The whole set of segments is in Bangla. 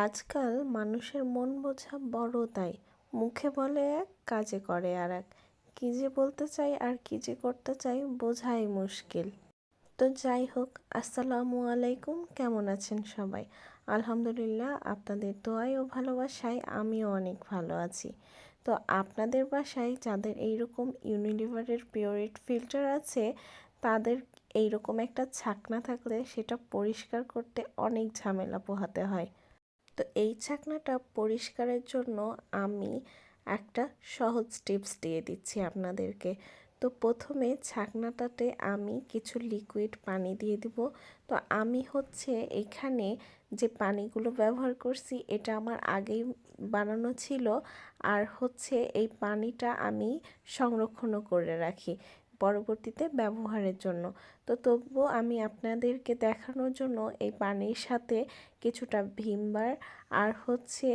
আজকাল মানুষের মন বোঝা বড় তাই। মুখে বলে এক, কাজে করে আর এক। কী যে বলতে চাই আর কী যে করতে চাই বোঝাই মুশকিল। তো যাই হোক, আসসালামু আলাইকুম। কেমন আছেন সবাই? আলহামদুলিল্লাহ আপনাদের দোয়াই ও ভালোবাসায় আমিও অনেক ভালো আছি। তো আপনাদের বাসায় যাদের এইরকম ইউনিলিভারের পিওরিট ফিল্টার আছে, তাদের এইরকম একটা ছাকনা থাকলে সেটা পরিষ্কার করতে অনেক ঝামেলা পোহাতে হয়। তো এই ছাকনাটা পরিষ্কারের জন্য আমি একটা সহজ টিপস দিয়ে দিচ্ছি আপনাদেরকে। তো প্রথমে ছাকনাটাতে আমি কিছু লিকুইড পানি দিয়ে দিব। তো আমি হচ্ছে এখানে যে পানিগুলো ব্যবহার করছি, এটা আমার আগেই বানানো ছিল। আর হচ্ছে এই পানিটা আমি সংরক্ষণও করে রাখি। পরবর্তীতে ব্যবহারের জন্য। তো তবুও আমি আপনাদেরকে দেখানোর জন্য এই পানির সাথে কিছুটা ভিমবার আর হচ্ছে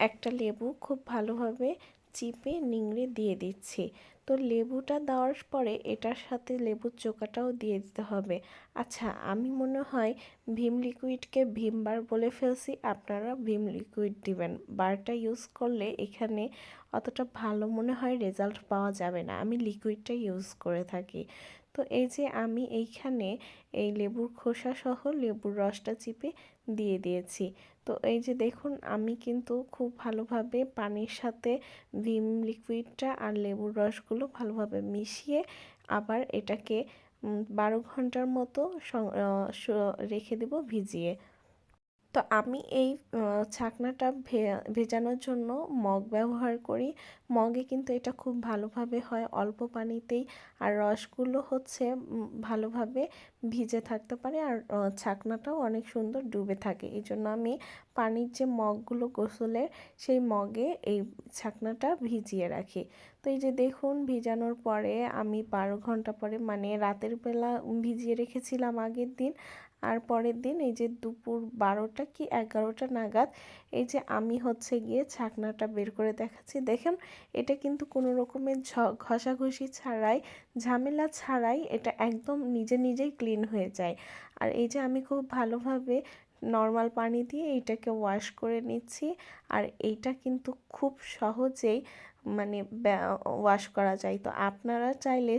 একটা লেবু খুব ভালোভাবে চিপে নিংড়ে দিয়ে দিচ্ছি। তো লেবুটা দেওয়ার পরে এটার সাথে লেবুর চোকাটাও দিয়ে দিতে হবে। আচ্ছা আমি মনে হয় ভীম লিকুইডকে ভীম বার বলে ফেলছি, আপনারা ভীম লিকুইড দিবেন। বারটা ইউজ করলে এখানে অতটা ভালো মনে হয় রেজাল্ট পাওয়া যাবে না। আমি লিকুইডটা ইউজ করে থাকি। তো এই যে আমি এইখানে এই লেবুর খোসা সহ লেবুর রসটা চিপে দিয়ে দিয়েছি। তো এই যে দেখুন, আমি কিন্তু খুব ভালোভাবে পানির সাথে ভিম লিকুইডটা আর লেবুর রসগুলো ভালোভাবে মিশিয়ে আবার এটাকে বারো ঘণ্টার মতো রেখে দেব ভিজিয়ে। তো আমি এই ছাকনাটা ভেজানোর জন্য মগ ব্যবহার করি। মগে কিন্তু এটা খুব ভালোভাবে হয় অল্প পানিতেই। আর রসগুলো হচ্ছে ভালোভাবে ভিজে থাকতে পারে। আর ছাকনাটাও অনেক সুন্দর ডুবে থাকে। এই জন্য আমি পানির যে মগগুলো গোসলের সেই মগে এই ছাকনাটা ভিজিয়ে রাখি। তো এই যে দেখুন, ভিজানোর পরে আমি বারো ঘণ্টা পরে মানে রাতের বেলা ভিজিয়ে রেখেছিলাম আগের দিন। আর পরের দিন এই যে দুপুর বারোটা কি এগারোটা নাগাদ এই যে আমি হচ্ছে গিয়ে ছাকনাটা বের করে দেখাচ্ছি। দেখেন, এটা কিন্তু কোনো রকমের ঘষাঘষি ছাড়াই, ঝামেলা ছাড়াই এটা একদম নিজে নিজেই ক্লিন হয়ে যায়। আর এই যে আমি খুব ভালোভাবে নর্মাল পানি দিয়ে এইটাকে ওয়াশ করে নিচ্ছি, আর এইটা কিন্তু খুব সহজেই মানে ওয়াশ করা যায়। তো আপনারা চাইলে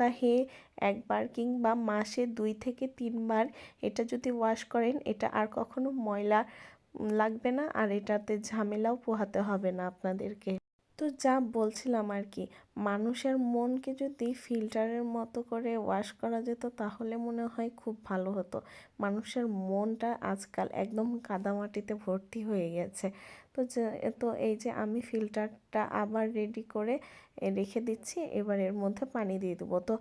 সপ্তাহে একবার কিংবা মাসে দুই থেকে তিনবার এটা যদি ওয়াশ করেন, এটা আর কখনো ময়লা লাগবে না আর এটাতে ঝামেলাও পোহাতে হবে না আপনাদেরকে। তো যা বলছিলাম আর কি মানুষের মনকে যদি ফিল্টারের মতো করে ওয়াশ করা যেত তাহলে মনে হয় খুব ভালো হতো। মানুষের মনটা আজকাল একদম কাদামাটিতে ভর্তি হয়ে গেছে। তো তো এই যে আমি ফিল্টারটা আবার রেডি করে রেখে দিচ্ছি, এবার এর মধ্যে পানি দিয়ে দেবো। তো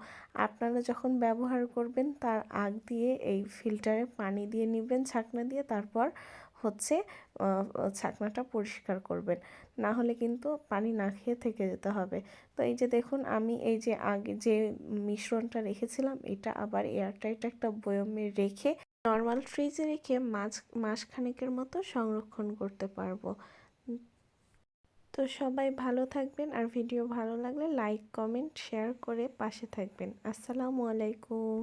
আপনারা যখন ব্যবহার করবেন তার আগ দিয়ে এই ফিল্টারে পানি দিয়ে নেবেন ছাকনা দিয়ে, তারপর হচ্ছে ছাকনাটা পরিষ্কার করবেন। না হলে কিন্তু পানি না খেয়ে থেকে যেতে হবে। তো এই যে দেখুন, আমি এই যে আগে যে মিশ্রণটা রেখেছিলাম, এটা আবার এয়ারটাইট একটা বয়মে রেখে নর্মাল ফ্রিজে রেখে মাছ মাসখানেকের মতো সংরক্ষণ করতে পারব। তো সবাই ভালো থাকবেন, আর ভিডিও ভালো লাগলে লাইক, কমেন্ট, শেয়ার করে পাশে থাকবেন। আসসালামু আলাইকুম।